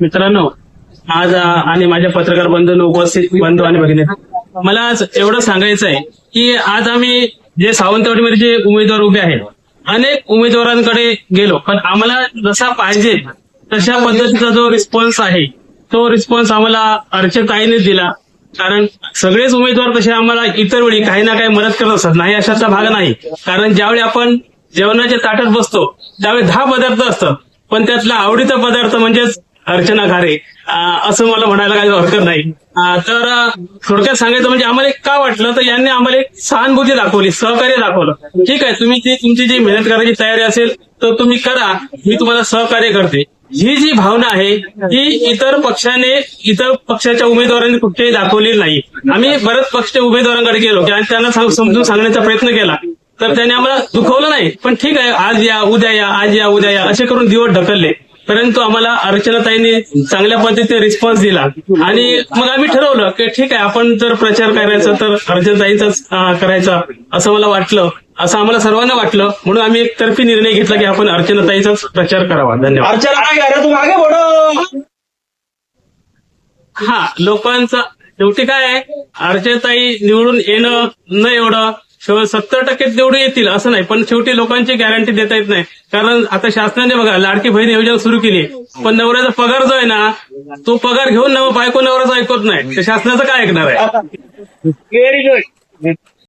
मित्रांनो आज आणि माझ्या पत्रकार बंधू उपस्थित बंधू आणि भगिनी. मला आज एवढं सांगायचं आहे की आज आम्ही जे सावंतवाडीमध्ये जे उमेदवार उभे आहेत अनेक उमेदवारांकडे गेलो. पण आम्हाला जसा पाहिजे तशा पद्धतीचा जो रिस्पॉन्स आहे तो रिस्पॉन्स आम्हाला अर्चताईनेच दिला. कारण सगळेच उमेदवार तसे आम्हाला इतर वेळी काही ना काही मदत करत असतात नाही अशाचा भाग नाही. कारण ज्यावेळी आपण जेवणाच्या ताटात बसतो त्यावेळी दहा पदार्थ असतात. पण त्यातला आवडीचा पदार्थ म्हणजेच अर्चना घारे. असं मला म्हणायला काही हरकत नाही. तर थोडक्यात सांगायचं म्हणजे आम्हाला का वाटलं तर यांनी आम्हाला एक सहानुभूती दाखवली सहकार्य दाखवलं. ठीक आहे तुम्ही जी तुमची जी मेहनत करायची तयारी असेल तर तुम्ही करा मी तुम्हाला सहकार्य करते. ही जी भावना आहे ही इतर पक्षाने इतर पक्षाच्या उमेदवारांनी कुठेही दाखवलेली नाही. आम्ही बरेच पक्ष उमेदवारांकडे गेलो आणि त्यांना समजून सांगण्याचा प्रयत्न केला. तर त्याने आम्हाला दुखवलं नाही पण ठीक आहे आज या उद्या या आज या उद्या या असे करून दिवस ढकलले. परंतु आम्हाला अर्चनाताईंनी चांगल्या पद्धतीने रिस्पॉन्स दिला. आणि मग आम्ही ठरवलं की ठीक आहे आपण जर प्रचार करायचा तर अर्चनाताईंचाच करायचा असं मला वाटलं असं आम्हाला सर्वांना वाटलं. म्हणून आम्ही एक तर्फी निर्णय घेतला की आपण अर्चनाताईचाच प्रचार करावा. धन्यवाद. अर्चना हा लोकांचा शेवटी काय आहे? अर्चनाताई निवडून येणं न एवढं सत्तर टक्के निवडून येतील असं नाही. पण शेवटी लोकांची गॅरंटी देता येत नाही. कारण आता शासनाने बघा लाडकी बहीण योजना सुरू केली. पण नवऱ्याचा पगार जो आहे ना तो पगार घेऊन नव बायको नवऱ्याचा ऐकत नाही. तर शासनाचं काय ऐकणार आहे? Very good